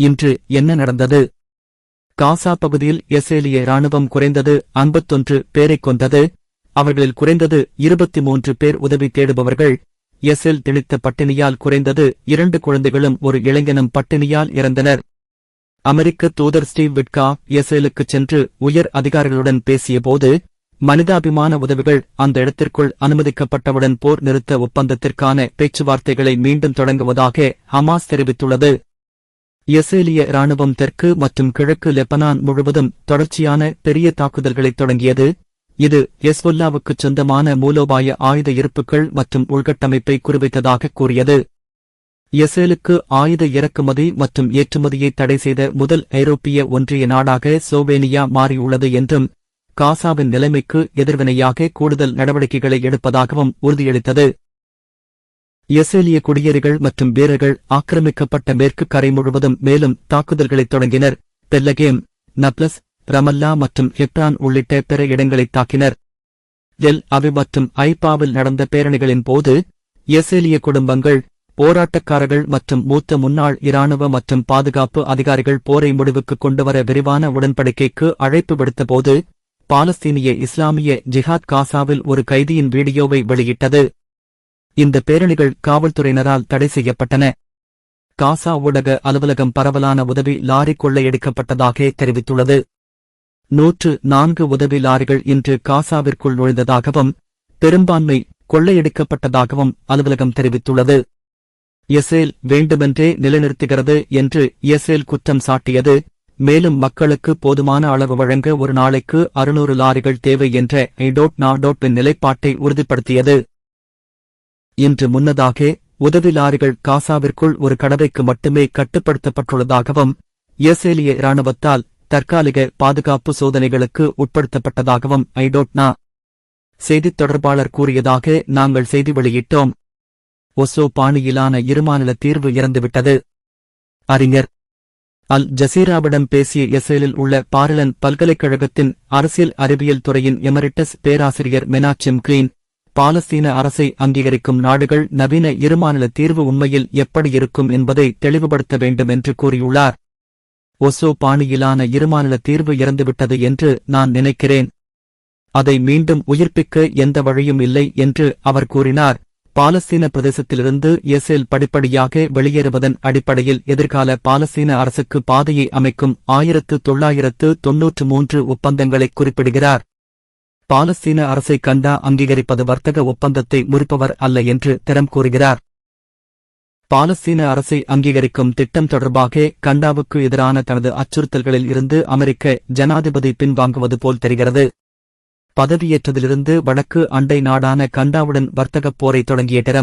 இன்று என்ன நடந்தது? காசா பகுதியில் இஸ்ரேலிய ராணுவம் குறைந்தது ஐம்பத்தொன்று பேரைக் கொண்டது அவர்களில் குறைந்தது இருபத்தி மூன்று பேர் உதவி தேடுபவர்கள். எஸ்எல் திணித்த பட்டினியால் குறைந்தது இரண்டு குழந்தைகளும் ஒரு இளைஞனும் பட்டினியால் இறந்தனர். அமெரிக்க தூதர் ஸ்டீவ் விட்கா எஸ்ரேலுக்குச் சென்று உயர் அதிகாரிகளுடன் பேசியபோது மனிதாபிமான உதவிகள் அந்த இடத்திற்குள் அனுமதிக்கப்பட்டவுடன் போர் நிறுத்த ஒப்பந்தத்திற்கான பேச்சுவார்த்தைகளை மீண்டும் தொடங்குவதாக ஹமாஸ் தெரிவித்துள்ளது. இஸ்ரேலிய இராணுவம் தெற்கு மற்றும் கிழக்கு லெபனான் முழுவதும் தொடர்ச்சியான பெரிய தாக்குதல்களைத் தொடங்கியது. இது எஸ்வொல்லாவுக்குச் சொந்தமான மூலோபாய ஆயுத இருப்புகள் மற்றும் உள்கட்டமைப்பை குறிவைத்ததாக கூறியது. எசேலுக்கு ஆயுத இறக்குமதி மற்றும் ஏற்றுமதியை தடை செய்த முதல் ஐரோப்பிய ஒன்றிய நாடாக ஸ்லோவேனியா மாறியுள்ளது என்றும் காசாவின் நிலைமைக்கு எதிர்வினையாக கூடுதல் நடவடிக்கைகளை எடுப்பதாகவும் உறுதியளித்தது. இஸ்ரேலிய குடியேறிகள் மற்றும் வீரர்கள் ஆக்கிரமிக்கப்பட்ட மேற்கு கரை முழுவதும் மேலும் தாக்குதல்களைத் தொடங்கினர். பெல்லகேம் நப்லஸ் ரமல்லா மற்றும் ஹெப்ரான் உள்ளிட்ட பிற இடங்களைத் தாக்கினர். எல் அவி மற்றும் ஐபாவில் நடந்த பேரணிகளின் போது இஸ்ரேலிய குடும்பங்கள் போராட்டக்காரர்கள் மற்றும் மூத்த முன்னாள் இராணுவ மற்றும் பாதுகாப்பு அதிகாரிகள் போரை முடிவுக்கு கொண்டுவர விரிவான உடன்படிக்கைக்கு அழைப்பு விடுத்தபோது பாலஸ்தீனிய இஸ்லாமிய ஜிஹாத் காசாவில் ஒரு கைதியின் வீடியோவை வெளியிட்டது. இந்த பேரணிகள் காவல்துறையினரால் தடை செய்யப்பட்டன. காசா ஊடக அலுவலகம் பரவலான உதவி லாரி கொள்ளையடிக்கப்பட்டதாக தெரிவித்துள்ளது. நூற்று நான்கு உதவி லாரிகள் இன்று காசாவிற்குள் நுழைந்ததாகவும் பெரும்பான்மை கொள்ளையடிக்கப்பட்டதாகவும் அலுவலகம் தெரிவித்துள்ளது. இஸ்ரேல் வேண்டுமென்றே நிலைநிறுத்துகிறது என்று இஸ்ரேல் குற்றம் சாட்டியது. மேலும் மக்களுக்கு போதுமான அளவு வழங்க ஒரு நாளைக்கு அறுநூறு லாரிகள் தேவை என்ற ஐடோட் நாடோட்டின் நிலைப்பாட்டை உறுதிப்படுத்தியது. இன்று முன்னதாக உதவி லாரிகள் காசாவிற்குள் ஒரு கடவைக்கு மட்டுமே கட்டுப்படுத்தப்பட்டுள்ளதாகவும் இஸ்ரேலிய இராணுவத்தால் தற்காலிக பாதுகாப்பு சோதனைகளுக்கு உட்படுத்தப்பட்டதாகவும் ஐடோட்னா செய்தித் தொடர்பாளர் கூறியதாக நாங்கள் செய்தி வெளியிட்டோம். ஒசோ பாணியிலான இருமாநில தீர்வு இறந்துவிட்டது. அறிஞர் அல் ஜசீராவிடம் பேசிய இஸ்ரேலில் உள்ள பாரிலன் பல்கலைக்கழகத்தின் அரசியல் அறிவியல் துறையின் எமரிட்டஸ் பேராசிரியர் மெனாச்சிம் கிரீன் பாலஸ்தீன அரசை அங்கீகரிக்கும் நாடுகள் நவீன இருமாநில தீர்வு உண்மையில் எப்படி இருக்கும் என்பதை தெளிவுபடுத்த வேண்டும் என்று கூறியுள்ளார். ஒசோ பாணியிலான இருமாநில தீர்வு இறந்துவிட்டது என்று நான் நினைக்கிறேன். அதை மீண்டும் உயிர்ப்பிக்க எந்த வழியும் இல்லை என்று அவர் கூறினார். பாலஸ்தீன பிரதேசத்திலிருந்து இஸ்ரேல் படிப்படியாக வெளியேறுவதன் அடிப்படையில் எதிர்கால பாலஸ்தீன அரசுக்கு பாதையை அமைக்கும் ஆயிரத்து தொள்ளாயிரத்து தொன்னூற்று மூன்று ஒப்பந்தங்களை குறிப்பிடுகிறார். பாலஸ்தீன அரசை கண்டா அங்கீகரிப்பது வர்த்தக ஒப்பந்தத்தை முறிப்பவர் அல்ல என்று திறம் கூறுகிறார். பாலஸ்தீன அரசை அங்கீகரிக்கும் திட்டம் தொடர்பாக கண்டாவுக்கு எதிரான தனது அச்சுறுத்தல்களில் இருந்து அமெரிக்க ஜனாதிபதி பின்வாங்குவது போல் தெரிகிறது. பதவியேற்றதிலிருந்து வடக்கு அண்டை நாடான கண்டாவுடன் வர்த்தகப் போரை தொடங்கிய டிரம்ப்